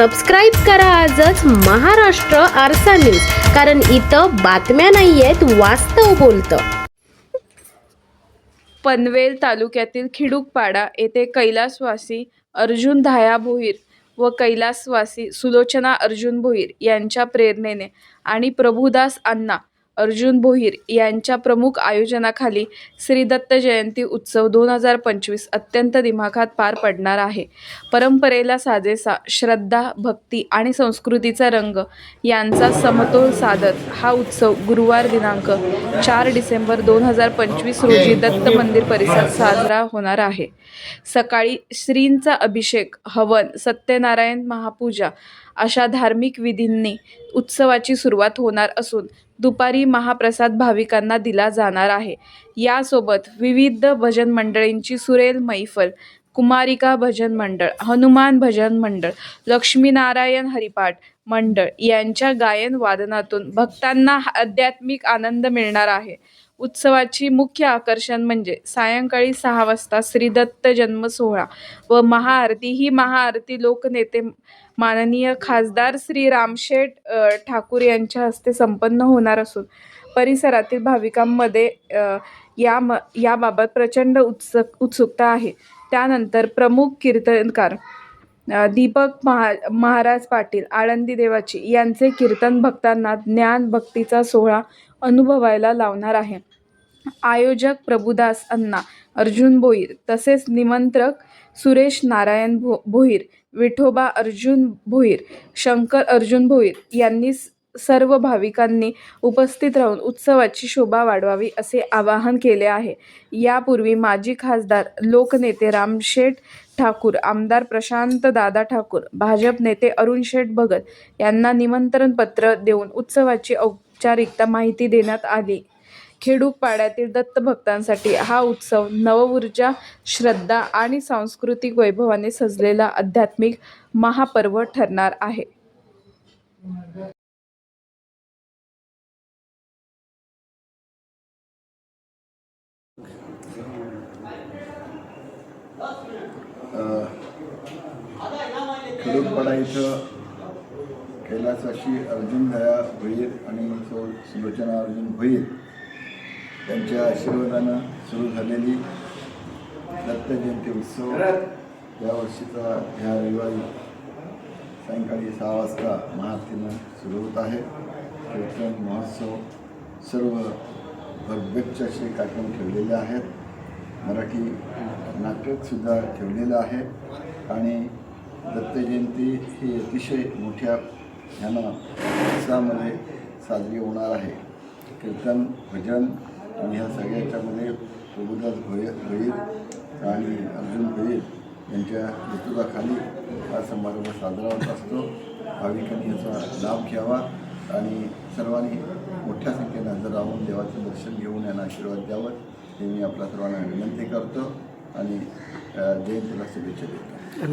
Subscribe करा आजच महाराष्ट्र आरसा न्यूज कारण इथं बातम्या नाही आहेत वास्तव बोलतं. पनवेल तालुक्यातील खिडूकपाडा येथे कैलासवासी अर्जुन धाया भोईर व कैलासवासी सुलोचना अर्जुन भोईर यांच्या प्रेरणेने आणि प्रभुदास अण्णा अर्जुन भोईर यांच्या प्रमुख आयोजनाखाली श्री दत्त जयंती उत्सव दोन हजार पंचवीस अत्यंत दिमाखात पार पडणार आहे. परंपरेला साजेसा श्रद्धा भक्ती आणि संस्कृतीचा रंग यांचा समतोल साधत हा उत्सव गुरुवार दिनांक चार डिसेंबर दोन हजार पंचवीस रोजी दत्त मंदिर परिसरात साजरा होणार आहे. सकाळी श्रींचा अभिषेक हवन सत्यनारायण महापूजा अशा धार्मिक विधींनी उत्सवाची सुरुवात होणार असून दुपारी महाप्रसाद भाविकांना दिला जाणार आहे. यासोबत विविध भजन मंडळींची सुरेल मैफल कुमारिका भजन मंडळ हनुमान भजन मंडळ लक्ष्मीनारायण हरिपाठ मंडळ यांच्या गायन वादनातून भक्तांना आध्यात्मिक आनंद मिळणार आहे. उत्सवाची मुख्य आकर्षण म्हणजे सायंकाळी सहा वाजता श्री दत्त जन्म सोहळा व महाआरती. ही महाआरती लोकनेते माननीय खासदार श्री रामशेठ ठाकूर यांच्या हस्ते संपन्न होणार असून परिसरातील भाविकांमध्ये या म याबाबत प्रचंड उत्सुक उत्सुकता आहे. त्यानंतर प्रमुख कीर्तनकार दीपक महा महाराज पाटील आळंदी देवाची यांचे कीर्तन भक्तांना ज्ञान भक्तीचा सोहळा अनुभवायला लावणार आहे. आयोजक प्रभुदास अण्णा अर्जुन भोईर तसेच निमंत्रक सुरेश नारायण भो भोईर विठोबा अर्जुन भोईर शंकर अर्जुन भोईर यांनी स- सर्व भाविकांनी उपस्थित राहून उत्सवाची शोभा वाढवावी असे आवाहन केले आहे. यापूर्वी माजी खासदार लोकनेते रामशेठ ठाकूर आमदार प्रशांत दादा ठाकूर भाजप नेते अरुण शेठ भगत यांना निमंत्रण पत्र देऊन उत्सवाची औपचारिकता माहिती देण्यात आली. खेडूपाड्यातील दत्तभक्तांसाठी हा उत्सव नवऊर्जा श्रद्धा आणि सांस्कृतिक वैभवाने सजलेला आध्यात्मिक महापर्व ठरणार आहे. खेडूपाडा इथं कैलासाशी अर्जुन दया भैर आणि सुलोचना अर्जुन भैर त्यांच्या आशीर्वादानं सुरू झालेली दत्त जयंती उत्सव या वर्षीचा ह्या रविवारी सायंकाळी सहा वाजता महाआरतीनं सुरू होत आहे. कीर्तन महोत्सव सर्व भरगच्च असे कार्यक्रम ठेवलेले आहेत. मराठी नाटकसुद्धा ठेवलेलं आहे आणि दत्त जयंती ही अतिशय मोठ्या ह्यानं उत्साहामध्ये साजरी होणार आहे. कीर्तन भजन आणि ह्या सगळ्याच्यामध्ये प्रभुदास भोय भोईर आणि अर्जुन भोईर यांच्या नेतृत्वाखाली हा समारंभ साजरा होत असतो. भाविकांनी याचा लाभ घ्यावा आणि सर्वांनी मोठ्या संख्येनं हजर राहून देवाचं दर्शन घेऊन यांना आशीर्वाद द्यावं हे मी आपल्या सर्वांना विनंती करतो आणि जयंतीला शुभेच्छा देतो.